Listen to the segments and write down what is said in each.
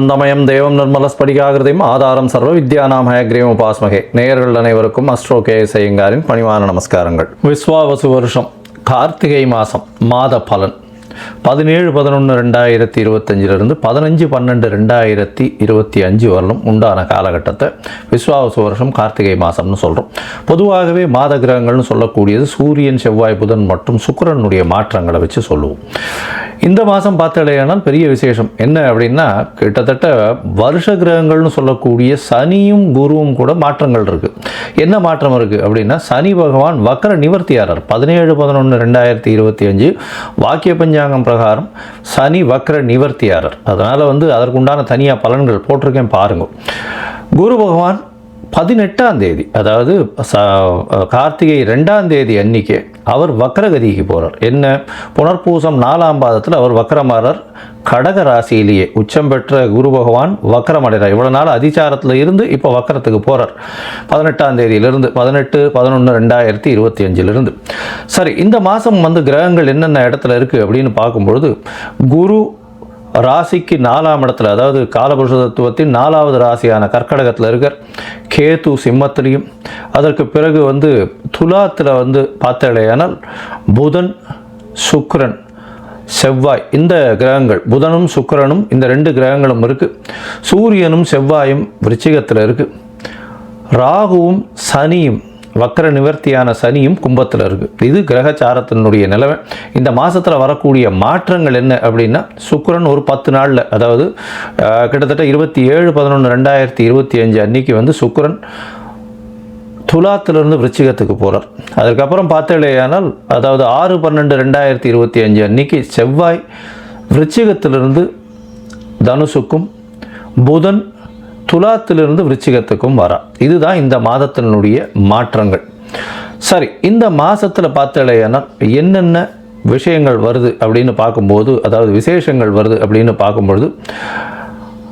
ஞானானந்தமயம் தேவம் நிர்மலஸ்படிகாகிருதையும் ஆதாரம் சர்வ வித்யானாம் ஹயக்ரீவம் உபாஸ்மகே. நேயர்கள் அனைவருக்கும் அஸ்ட்ரோ கே ஐயங்காரின் பணிவான நமஸ்காரங்கள். விஸ்வாவசு வருஷம் கார்த்திகை மாதம் மாத பலன். பதினேழு பதினொன்று ரெண்டாயிரத்தி இருபத்தஞ்சிலிருந்து பதினஞ்சு பன்னெண்டு ரெண்டாயிரத்தி இருபத்தி அஞ்சு வரலும் உண்டான காலகட்டத்தை விஸ்வாவசு வருஷம் கார்த்திகை மாதம்னு சொல்கிறோம் பொதுவாகவே மாத கிரகங்கள்னு சொல்லக்கூடியது சூரியன் செவ்வாய் புதன் மற்றும் சுக்கரனுடைய மாற்றங்களை வச்சு சொல்லுவோம். இந்த மாதம் பார்த்தடையானால் பெரிய விசேஷம். என்ன அப்படின்னா கிட்டத்தட்ட வருஷ கிரகங்கள்னு சொல்லக்கூடிய சனியும் குருவும் கூட மாற்றங்கள் இருக்குது என்ன மாற்றம் இருக்குது அப்படின்னா சனி பகவான் வக்கர நிவர்த்தியாளர் பதினேழு பதினொன்று ரெண்டாயிரத்தி இருபத்தி அஞ்சு வாக்கிய பஞ்சாங்க பஞ்சாங்கம் பிரகாரம் சனி வக்ர நிவர்த்தியாரர். அதனால் வந்து அதற்குண்டான தனியாக பலன்கள் போட்டிருக்கேன் பாருங்க. குரு பகவான் பதினெட்டாம் தேதி அதாவது கார்த்திகை ரெண்டாம் தேதி அன்னைக்கு அவர் வக்கரகதிக்கு போகிறார் என்ன? புனர்பூசம் நாலாம் பாதத்தில் அவர் வக்கரமாறார் கடக ராசியிலேயே உச்சம் பெற்ற குரு பகவான் வக்கரமடைகிறார் இவ்வளோ நாள் அதிச்சாரத்தில் இருந்து இப்போ வக்கரத்துக்கு போகிறார் பதினெட்டாம் தேதியிலிருந்து பதினெட்டு பதினொன்று ரெண்டாயிரத்தி இருபத்தி அஞ்சிலிருந்து. சரி இந்த மாதம் வந்து கிரகங்கள் என்னென்ன இடத்துல இருக்குது அப்படின்னு பார்க்கும்பொழுது குரு ராசிக்கு நாலாம் இடத்துல அதாவது காலபுருஷ தத்துவத்தின் நாலாவது ராசியான கர்க்கடகத்தில் இருக்கார். கேது சிம்மத்திலையும் அதற்கு பிறகு வந்து துலாத்தில் வந்து பார்த்தாலேயானால் புதன் சுக்ரன் செவ்வாய் இந்த கிரகங்கள் புதனும் சுக்கரனும் இந்த ரெண்டு கிரகங்களும் இருக்குது சூரியனும் செவ்வாயும் விருச்சிகத்தில் இருக்குது ராகுவும் சனியும் வக்கர நிவர்த்தியான சனியும் கும்பத்தில் இருக்குது இது கிரகச்சாரத்தினுடைய நிலவை இந்த மாதத்தில் வரக்கூடிய மாற்றங்கள் என்ன அப்படின்னா சுக்கரன் ஒரு பத்து நாளில் அதாவது கிட்டத்தட்ட இருபத்தி ஏழு பதினொன்று ரெண்டாயிரத்தி இருபத்தி அஞ்சு அன்னைக்கு வந்து சுக்கரன் துலாத்திலிருந்து விருச்சிகத்துக்கு போகிறார் அதுக்கப்புறம் பார்த்தேலேயானால் அதாவது ஆறு பன்னெண்டு ரெண்டாயிரத்தி இருபத்தி அஞ்சு அன்னைக்கு செவ்வாய் விருச்சிகத்திலிருந்து தனுசுக்கும் புதன் துலாத்திலிருந்து விருச்சிகத்துக்கும் வரா. இதுதான் இந்த மாதத்தினுடைய மாற்றங்கள். சரி இந்த மாதத்தில் பார்த்தேலையானால் என்னென்ன விஷயங்கள் வருது அப்படின்னு பார்க்கும்போது அதாவது விசேஷங்கள் வருது அப்படின்னு பார்க்கும்பொழுது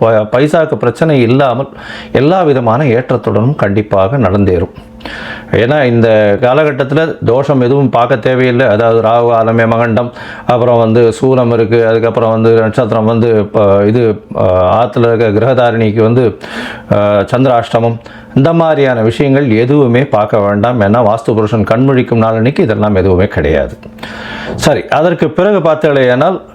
பைசாவுக்கு பைசாக்கு பிரச்சனை இல்லாமல் எல்லா விதமான ஏற்றத்துடனும் கண்டிப்பாக நடந்தேறும். ஏன்னா இந்த காலகட்டத்தில் தோஷம் எதுவும் பார்க்க தேவையில்லை. அதாவது ராகு ஆலமே மகண்டம் அப்புறம் வந்து சூலம் இருக்குது அதுக்கப்புறம் வந்து நட்சத்திரம் வந்து இப்போ இது ஆற்றுல இருக்க கிரகதாரிணிக்கு வந்து சந்திராஷ்டமம். இந்த மாதிரியான விஷயங்கள் எதுவுமே பார்க்க வேண்டாம். ஏன்னா வாஸ்து புருஷன் கண்மொழிக்கும் நாள் அன்னைக்கு இதெல்லாம் எதுவுமே கிடையாது. சரி அதற்கு பிறகு பார்த்தேனால்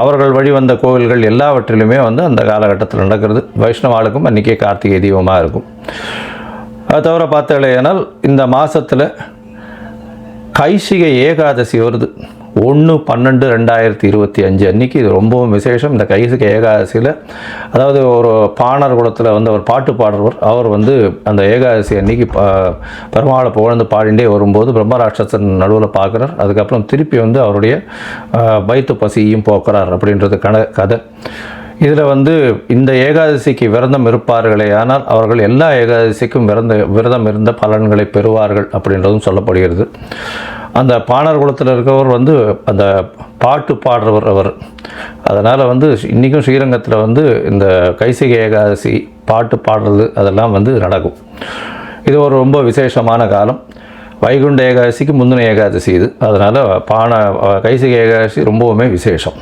அவர்கள் வழிவந்த கோவில்கள் எல்லாவற்றிலுமே வந்து அந்த காலகட்டத்தில் நடக்கிறது. வைஷ்ணவ ஆளுக்கும் அன்றைக்கே கார்த்திகை தீபமாக இருக்கும். அது தவிர பார்த்தாலேனால் இந்த மாதத்தில் கைசிகை ஏகாதசி வருது. ஒன்று பன்னெண்டு ரெண்டாயிரத்தி இருபத்தி அஞ்சு அன்னைக்கு இது ரொம்பவும் விசேஷம். இந்த கைசுக்கு ஏகாதசியில் அதாவது ஒரு பாணர் குலத்தில் வந்து அவர் பாட்டு பாடுறவர். அவர் வந்து அந்த ஏகாதசி அன்னைக்கு பெருமாளை புகழ்ந்து பாடிண்டே வரும்போது பிரம்மராட்சசன் நடுவில் பார்க்குறார். அதுக்கப்புறம் திருப்பி வந்து அவருடைய அஹ், வயிற்று பசியும் போக்குறார் அப்படின்றது கண கதை. இதில் வந்து இந்த ஏகாதசிக்கு விரதம் இருப்பார்களே ஆனால் அவர்கள் எல்லா ஏகாதசிக்கும் விரத விரதம் இருந்த பலன்களை பெறுவார்கள் அப்படின்றதும் சொல்லப்படுகிறது. அந்த பாணர் குலத்தில் இருக்கவர் வந்து அந்த பாட்டு பாடுறவர் அவர். அதனால் வந்து இன்றைக்கும் ஸ்ரீரங்கத்தில் வந்து இந்த கைசிகை ஏகாதசி பாட்டு பாடுறது அதெல்லாம் வந்து நடக்கும். இது ஒரு ரொம்ப விசேஷமான காலம். வைகுண்ட ஏகாதசிக்கு முந்தின ஏகாதசி இது. அதனால் பான கைசிகை ஏகாதசி ரொம்பவுமே விசேஷம்.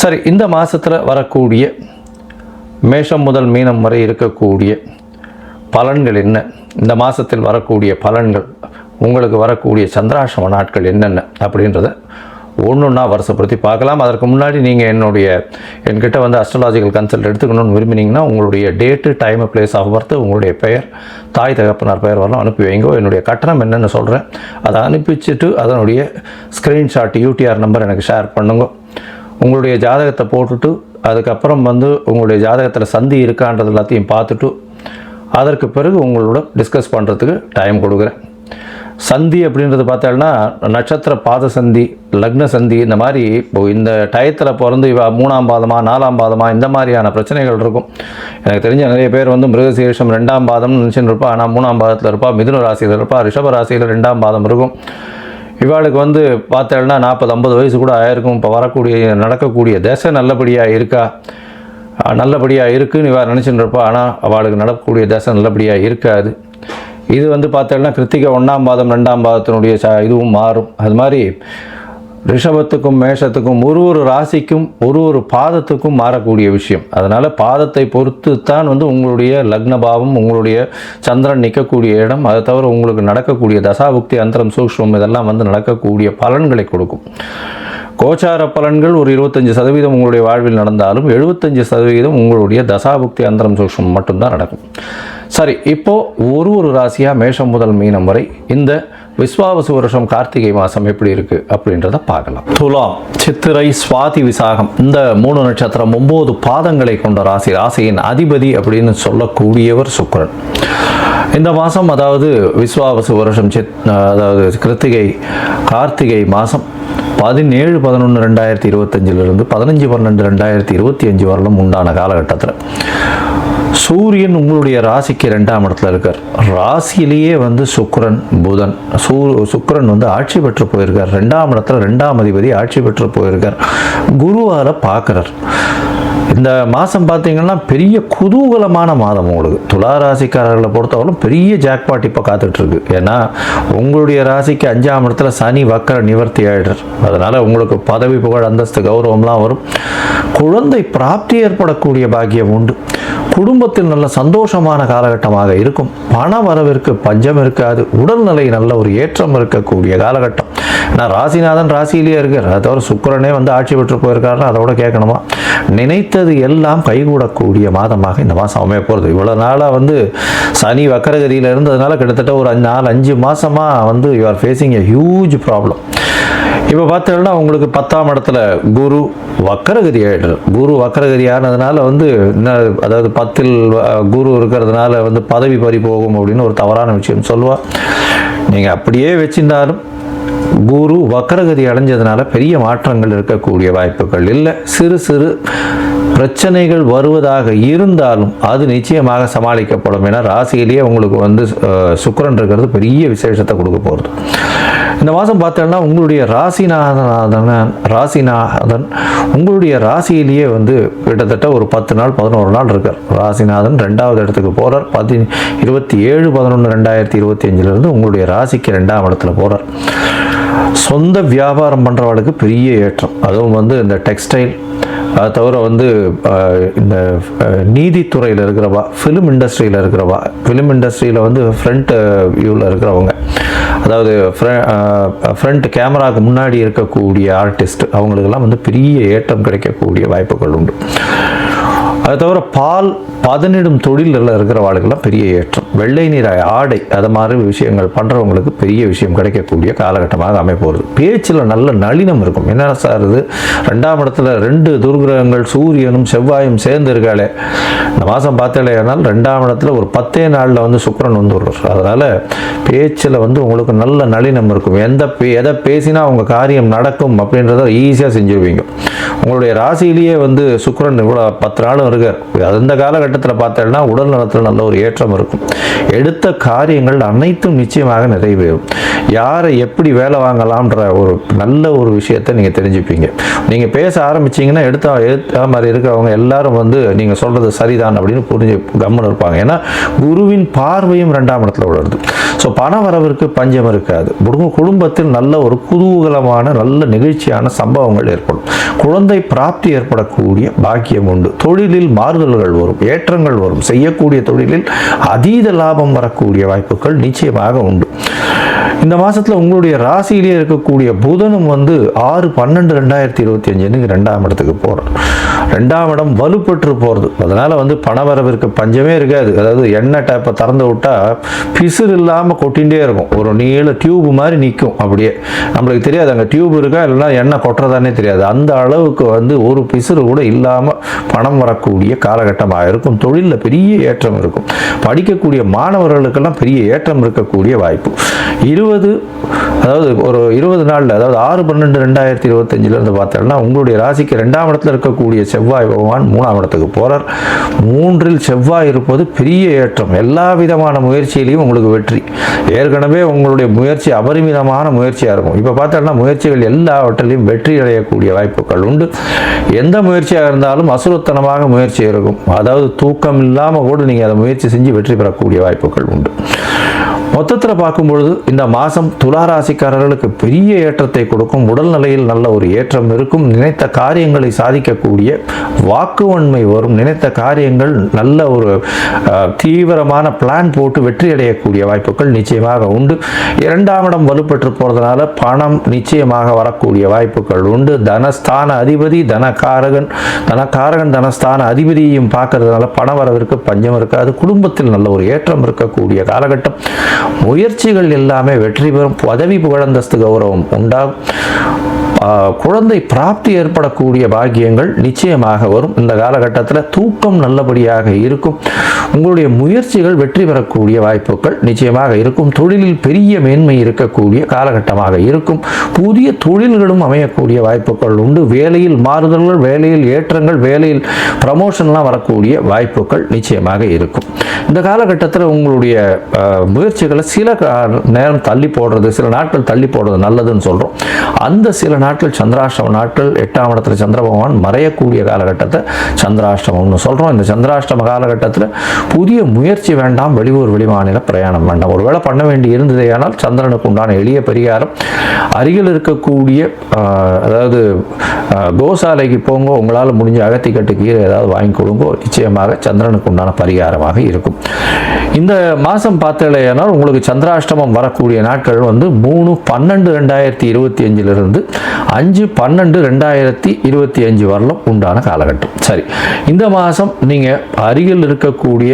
சரி இந்த மாதத்தில் வரக்கூடிய மேஷம் முதல் மீனம் வரை இருக்கக்கூடிய பலன்கள் என்ன? இந்த மாதத்தில் வரக்கூடிய பலன்கள் உங்களுக்கு வரக்கூடிய சந்திராசிரம நாட்கள் என்னென்ன அப்படின்றத ஒன்றுன்னா வருஷப்படுத்தி பார்க்கலாம். அதற்கு முன்னாடி நீங்கள் என்னுடைய என்கிட்ட வந்து அஸ்ட்ராலாஜிக்கல் கன்சல்ட் எடுத்துக்கணும்னு விரும்பினீங்கன்னா உங்களுடைய date time place of birth உங்களுடைய பெயர் தாய் தகப்பனார் பெயர் வரலாம் அனுப்பி வைங்க. என்னுடைய கட்டணம் என்னென்னு சொல்கிறேன் அதை அனுப்பிச்சிட்டு அதனுடைய ஸ்க்ரீன்ஷாட் யூடிஆர் நம்பர் எனக்கு ஷேர் பண்ணுங்க. உங்களுடைய ஜாதகத்தை போட்டுட்டு அதுக்கப்புறம் வந்து உங்களுடைய ஜாதகத்தில் சந்தி இருக்கான்றது எல்லாத்தையும் பார்த்துட்டு அதற்கு பிறகு உங்களோட டிஸ்கஸ் பண்ணுறதுக்கு டைம் கொடுக்குறேன். சந்தி அப்படின்றது பார்த்தோம்னா நட்சத்திர பாத சந்தி லக்ன சந்தி இந்த மாதிரி இப்போ இந்த டயத்தில் பிறந்து இவ மூணாம் பாதமாக நாலாம் பாதமாக இந்த மாதிரியான பிரச்சனைகள் இருக்கும். எனக்கு தெரிஞ்ச நிறைய பேர் வந்து மிருகசீரிஷம் ரெண்டாம் பாதம்னு நினச்சின்னு இருப்பா. ஆனால் மூணாம் பாதத்தில் இருப்பா. மிதுன ராசியில் இருப்பா. ரிஷப ராசியில் ரெண்டாம் பாதம் இருக்கும். இவாளுக்கு வந்து பார்த்தேன்னா நாற்பது ஐம்பது வயசு கூட ஆயிருக்கும். இப்போ வரக்கூடிய நடக்கக்கூடிய தசை நல்லபடியாக இருக்கா? நல்லபடியாக இருக்குன்னு இவா நினச்சின்னு இருப்பா. ஆனால் அவளுக்கு நடக்கக்கூடிய தசை நல்லபடியாக இருக்காது. இது வந்து பார்த்தீங்கன்னா கிருத்திகை ஒன்றாம் பாதம் ரெண்டாம் பாதத்தினுடைய ச இதுவும் மாறும். அது மாதிரி ரிஷபத்துக்கும் மேஷத்துக்கும் ஒரு ஒரு ராசிக்கும் ஒரு ஒரு பாதத்துக்கும் மாறக்கூடிய விஷயம். அதனால் பாதத்தை பொறுத்து தான் வந்து உங்களுடைய லக்ன பாவம் உங்களுடைய சந்திரன் நிற்கக்கூடிய இடம். அதை தவிர உங்களுக்கு நடக்கக்கூடிய தசாபுக்தி அந்தரம் சூக்ஷ்மம் இதெல்லாம் வந்து நடக்கக்கூடிய பலன்களை கொடுக்கும். கோச்சார பலன்கள் ஒரு இருபத்தஞ்சி சதவீதம் உங்களுடைய வாழ்வில் நடந்தாலும் எழுபத்தஞ்சு சதவீதம் உங்களுடைய தசாபுக்தி அந்தரம் சூக்ஷ்மம் மட்டும்தான் நடக்கும். சரி இப்போ ஒரு ஒரு ராசியாக மேஷம் முதல் மீனம் வரை இந்த விஸ்வாவசு வருஷம் கார்த்திகை மாதம் எப்படி இருக்குது அப்படின்றத பார்க்கலாம். துலாம் சித்திரை சுவாதி விசாகம் இந்த மூணு நட்சத்திரம் ஒம்பது பாதங்களை கொண்ட ராசி ராசியின் அதிபதி அப்படின்னு சொல்லக்கூடியவர் சுக்கரன். இந்த மாதம் அதாவது விஸ்வாவசு வருஷம் சித் அதாவது கிருத்திகை கார்த்திகை மாதம் பதினேழு பதினொன்று ரெண்டாயிரத்தி இருபத்தஞ்சிலிருந்து பதினஞ்சு பன்னெண்டு ரெண்டாயிரத்தி இருபத்தி அஞ்சு வரலும் உண்டான காலகட்டத்தில். சூரியன் உங்களுடைய ராசிக்கு ரெண்டாம் இடத்துல இருக்கார். ராசியிலேயே வந்து சுக்கரன் புதன். சூ சுக்கரன் வந்து ஆட்சி பெற்று போயிருக்கார். ரெண்டாம் இடத்துல ரெண்டாம் அதிபதி ஆட்சி பெற்று போயிருக்கார். குருவால் பார்க்குறார். இந்த மாதம் பார்த்தீங்கன்னா பெரிய குதூகலமான மாதம் உங்களுக்கு. துலா ராசிக்காரர்களை பொறுத்தவரைக்கும் பெரிய ஜாக்பாட் இப்போ காத்துட்ருக்கு ஏன்னா உங்களுடைய ராசிக்கு அஞ்சாம் இடத்துல சனி வக்கர நிவர்த்தி ஆகிடுறார் அதனால் உங்களுக்கு பதவி புகழ் அந்தஸ்து கௌரவம்லாம் வரும். குழந்தை பிராப்தி ஏற்படக்கூடிய பாக்கியம் உண்டு. குடும்பத்தில் நல்ல சந்தோஷமான காலகட்டமாக இருக்கும். பண வரவிற்கு பஞ்சம் இருக்காது. உடல்நிலை நல்ல ஒரு ஏற்றம் இருக்கக்கூடிய காலகட்டம். நான் ராசிநாதன் ராசியிலேயே இருக்கார். அதை தவிர சுக்கிரனே வந்து ஆட்சி பெற்று போயிருக்காருன்னா அதோட கேட்கணுமா? நினைத்தது எல்லாம் கைகூடக்கூடிய மாதமாக இந்த மாதம் அமைய போகிறது இவ்வளோ நாளாக வந்து சனி வக்கரகதியில் இருந்ததுனால கிட்டத்தட்ட ஒரு அஞ்சு நாலு அஞ்சு மாதமாக வந்து you are facing a huge problem இப்போ பார்த்தீங்கன்னா உங்களுக்கு பத்தாம் இடத்துல குரு வக்கரகிரி ஆகிடும் குரு வக்கரகிரி ஆனதுனால வந்து என்ன அதாவது பத்தில் குரு இருக்கிறதுனால வந்து பதவி பறி போகும் அப்படின்னு ஒரு தவறான விஷயம் சொல்லுவாள் நீங்கள் அப்படியே வச்சிருந்தாலும் குரு வக்கரகதி அடைஞ்சதுனால பெரிய மாற்றங்கள் இருக்கக்கூடிய வாய்ப்புகள் இல்லை. சிறு சிறு பிரச்சனைகள் வருவதாக இருந்தாலும் அது நிச்சயமாக சமாளிக்கப்படும். ஏன்னா ராசியிலேயே உங்களுக்கு வந்து சுக்கரன் இருக்கிறது பெரிய விசேஷத்தை கொடுக்க போகிறது இந்த மாதம் பார்த்தோம்னா உங்களுடைய ராசிநாதனாதன ராசிநாதன் உங்களுடைய ராசியிலேயே வந்து கிட்டத்தட்ட ஒரு பத்து நாள் பதினோரு நாள் இருக்கார். ராசிநாதன் ரெண்டாவது இடத்துக்கு போகிறார் பதி இருபத்தி ஏழு பதினொன்று ரெண்டாயிரத்தி இருபத்தி அஞ்சிலிருந்து உங்களுடைய ராசிக்கு ரெண்டாம் இடத்துல போகிறார் சொந்த வியாபாரம் பண்ணுறவளுக்கு பெரிய ஏற்றம். அதுவும் வந்து இந்த டெக்ஸ்டைல் அது தவிர வந்து இந்த நீதித்துறையில் இருக்கிறவா ஃபிலிம் இண்டஸ்ட்ரியில் இருக்கிறவா ஃபிலிம் இண்டஸ்ட்ரியில் வந்து ஃப்ரண்ட் வியூவில் இருக்கிறவங்க அதாவது ஃப்ரண்ட் கேமராவுக்கு முன்னாடி இருக்கக்கூடிய ஆர்டிஸ்ட் அவங்களுக்கெல்லாம் வந்து பெரிய ஏற்றம் கிடைக்கக்கூடிய வாய்ப்புகள் உண்டு. அது தவிர பால் பதனிடும் தொழிலில் இருக்கிற இருக்கிறவாளுக்கெல்லாம் பெரிய ஏற்றம். வெள்ளை நிற ஆடை அது மாதிரி விஷயங்கள் பண்ணுறவங்களுக்கு பெரிய விஷயம் கிடைக்கக்கூடிய காலகட்டமாக அமைப்போகுது பேச்சில் நல்ல நளினம் இருக்கும். என்ன சார் இது? ரெண்டாம் இடத்துல ரெண்டு துர்கிரகங்கள் சூரியனும் செவ்வாயும் சேர்ந்து இருக்காளே. இந்த மாதம் பார்த்தாலேனால் ரெண்டாம் இடத்துல ஒரு பத்தே நாளில் வந்து சுக்கரன் வந்து அதனால் பேச்சில் வந்து உங்களுக்கு நல்ல நளினம் இருக்கும். எந்த பே எதை பேசினா உங்கள் காரியம் நடக்கும் அப்படின்றத ஈஸியாக செஞ்சுருவீங்க. உங்களுடைய ராசியிலேயே வந்து சுக்கரன் இவ்வளோ பத்து நாளும் இருக்கார். அந்த காலகட்டத்தில் பார்த்தேன்னா உடல் நலத்தில் நல்ல ஒரு ஏற்றம் இருக்கும். எடுத்த காரியங்கள் அனைத்தும் நிச்சயமாக நிறைவேறும். யாரை எப்படி வேலை வாங்கலாம்ன்ற ஒரு நல்ல ஒரு விஷயத்தை நீங்கள் தெரிஞ்சுப்பீங்க. நீங்கள் பேச ஆரம்பிச்சிங்கன்னா எடுத்த எடுத்த மாதிரி இருக்கிறவங்க எல்லாரும் வந்து நீங்கள் சொல்கிறது சரிதான் அப்படின்னு புரிஞ்சு கம்முன்னு இருப்பாங்க. ஏன்னா குருவின் பார்வையும் ரெண்டாம் இடத்துல விழுறது ஸோ பண வரவிற்கு பஞ்சம் இருக்காது. குடும்ப- குடும்பத்தில் நல்ல ஒரு குதூகலமான நல்ல நிகழ்ச்சியான சம்பவங்கள் ஏற்படும். குழந்தை பிராப்தி ஏற்படக்கூடிய பாக்கியம் உண்டு. தொழிலில் மாறுதல்கள் வரும் ஏற்றங்கள் வரும். செய்யக்கூடிய தொழிலில் அதீத லாபம் வரக்கூடிய வாய்ப்புகள் நிச்சயமாக உண்டு. இந்த மாசத்துல உங்களுடைய ராசியிலே இருக்கக்கூடிய புதனும் வந்து ஆறு பன்னெண்டு ரெண்டாயிரத்தி இருபத்தி அஞ்சுன்னு ரெண்டாம் இடத்துக்கு போகிறார் ரெண்டாம் இடம் வலுப்பெற்று போகிறது அதனால் வந்து பணவரவிற்கு பஞ்சமே இருக்காது. அதாவது எண்ணெய் டேப்பை திறந்து விட்டால் பிசுறு இல்லாமல் கொட்டிகிட்டே இருக்கும். ஒரு நீள டியூப் மாதிரி நிற்கும் அப்படியே. நம்மளுக்கு தெரியாது அங்கே டியூப் இருக்கா இல்லைன்னா எண்ணெய் கொட்டுறதானே தெரியாது. அந்த அளவுக்கு வந்து ஒரு பிசுறு கூட இல்லாமல் பணம் வரக்கூடிய காலகட்டமாக இருக்கும். தொழிலில் பெரிய ஏற்றம் இருக்கும். படிக்கக்கூடிய மாணவர்களுக்கெல்லாம் பெரிய ஏற்றம் இருக்கக்கூடிய வாய்ப்பு. இருபது அதாவது ஒரு இருபது நாளில் அதாவது ஆறு பன்னெண்டு ரெண்டாயிரத்தி இருபத்தஞ்சிலேருந்து பார்த்தோம்னா உங்களுடைய ராசிக்கு ரெண்டாம் இடத்துல இருக்கக்கூடிய செவ்வாய் பகவான் மூணாம் இடத்துக்கு போகிறார் மூன்றில் செவ்வாய் இருப்பது பெரிய ஏற்றம். எல்லா விதமான முயற்சியிலையும் உங்களுக்கு வெற்றி. ஏற்கனவே உங்களுடைய முயற்சி அபரிமிதமான முயற்சியாக இருக்கும். இப்போ பார்த்தோம்னா முயற்சிகள் எல்லாவற்றிலையும் வெற்றி அடையக்கூடிய வாய்ப்புகள் உண்டு. எந்த முயற்சியாக இருந்தாலும் அசுரத்தனமாக முயற்சி இருக்கும். அதாவது தூக்கம் இல்லாமல் கூட நீங்கள் அதை முயற்சி செஞ்சு வெற்றி பெறக்கூடிய வாய்ப்புகள் உண்டு. மொத்தத்தில் பார்க்கும்பொழுது இந்த மாதம் துளாராசிக்காரர்களுக்கு பெரிய ஏற்றத்தை கொடுக்கும் உடல் நிலையில் நல்ல ஒரு ஏற்றம் இருக்கும் நினைத்த காரியங்களை சாதிக்கக்கூடிய வாக்குவன்மை வரும் நினைத்த காரியங்கள் நல்ல ஒரு தீவிரமான பிளான் போட்டு வெற்றி அடையக்கூடிய வாய்ப்புகள் நிச்சயமாக உண்டு. இரண்டாம் இடம் வலுப்பெற்று போகிறதுனால பணம் நிச்சயமாக வரக்கூடிய வாய்ப்புகள் உண்டு. தனஸ்தான அதிபதி தனகாரகன் தனகாரகன் தனஸ்தான அதிபதியையும் பார்க்கறதுனால பண வரவிற்கு பஞ்சம் இருக்காது. குடும்பத்தில் நல்ல ஒரு ஏற்றம் இருக்கக்கூடிய காலகட்டம். முயற்சிகள் எல்லாமே வெற்றி பெறும் பதவி புகழந்தஸ்து கௌரவம் உண்டாகும். குழந்தை பிராப்தி ஏற்படக்கூடிய பாக்கியங்கள் நிச்சயமாக வரும். இந்த காலகட்டத்தில் தூக்கம் நல்லபடியாக இருக்கும். உங்களுடைய முயற்சிகள் வெற்றி பெறக்கூடிய வாய்ப்புகள் நிச்சயமாக இருக்கும். தொழிலில் பெரிய மேன்மை இருக்கக்கூடிய காலகட்டமாக இருக்கும். புதிய தொழில்களும் அமையக்கூடிய வாய்ப்புகள் உண்டு. வேலையில் மாறுதல்கள் வேலையில் ஏற்றங்கள் வேலையில் ப்ரமோஷன்லாம் வரக்கூடிய வாய்ப்புகள் நிச்சயமாக இருக்கும். இந்த காலகட்டத்தில் உங்களுடைய அஹ், முயற்சிகளை சில நேரம் தள்ளி போடுறது சில நாட்கள் தள்ளி போடுறது நல்லதுன்னு சொல்கிறோம் அந்த சில நாட்கள் சந்திராஷ்டம நாட்கள் எட்டாம் இடத்துல சந்திர பகவான் மறையக்கூடிய காலகட்டத்தை சந்திராஷ்டமம்னு சொல்கிறோம் இந்த சந்திராஷ்டம காலகட்டத்தில் புதிய முயற்சி வேண்டாம் வெளியூர் வெளிமாநில பிரயாணம் வேண்டாம். ஒருவேளை பண்ண வேண்டி இருந்ததேயானால் சந்திரனுக்கு உண்டான எளிய பரிகாரம் அருகில் இருக்கக்கூடிய அதாவது கோசாலைக்கு போங்க உங்களால் முடிஞ்ச அகத்திக்கட்டு கீரை ஏதாவது வாங்கி கொடுங்கோ நிச்சயமாக சந்திரனுக்கு உண்டான பரிகாரமாக இருக்கும். இந்த மாதம் பார்த்தலையானால் உங்களுக்கு சந்திராஷ்டமம் வரக்கூடிய நாட்கள் வந்து மூணு பன்னெண்டு ரெண்டாயிரத்தி இருபத்தி அஞ்சிலிருந்து அஞ்சு பன்னெண்டு ரெண்டாயிரத்தி இருபத்தி அஞ்சு வரலும் உண்டான காலகட்டம். சரி இந்த மாதம் நீங்கள் அருகில் இருக்கக்கூடிய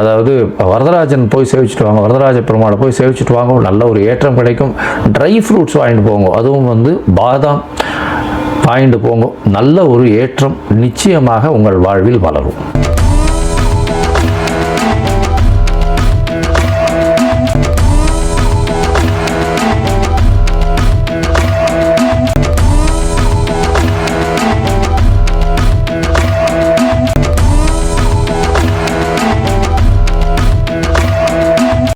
அதாவது வரதராஜன் போய் சேவிச்சுட்டு வாங்க வரதராஜ பெருமாளை போய் சேவிச்சுட்டு வாங்க நல்ல ஒரு ஏற்றம் கிடைக்கும். ட்ரை ஃப்ரூட்ஸ் வாங்கிட்டு போங்க அதுவும் வந்து பாதாம் வாங்கிட்டு போங்க நல்ல ஒரு ஏற்றம் நிச்சயமாக உங்கள் வாழ்வில் வளரும்.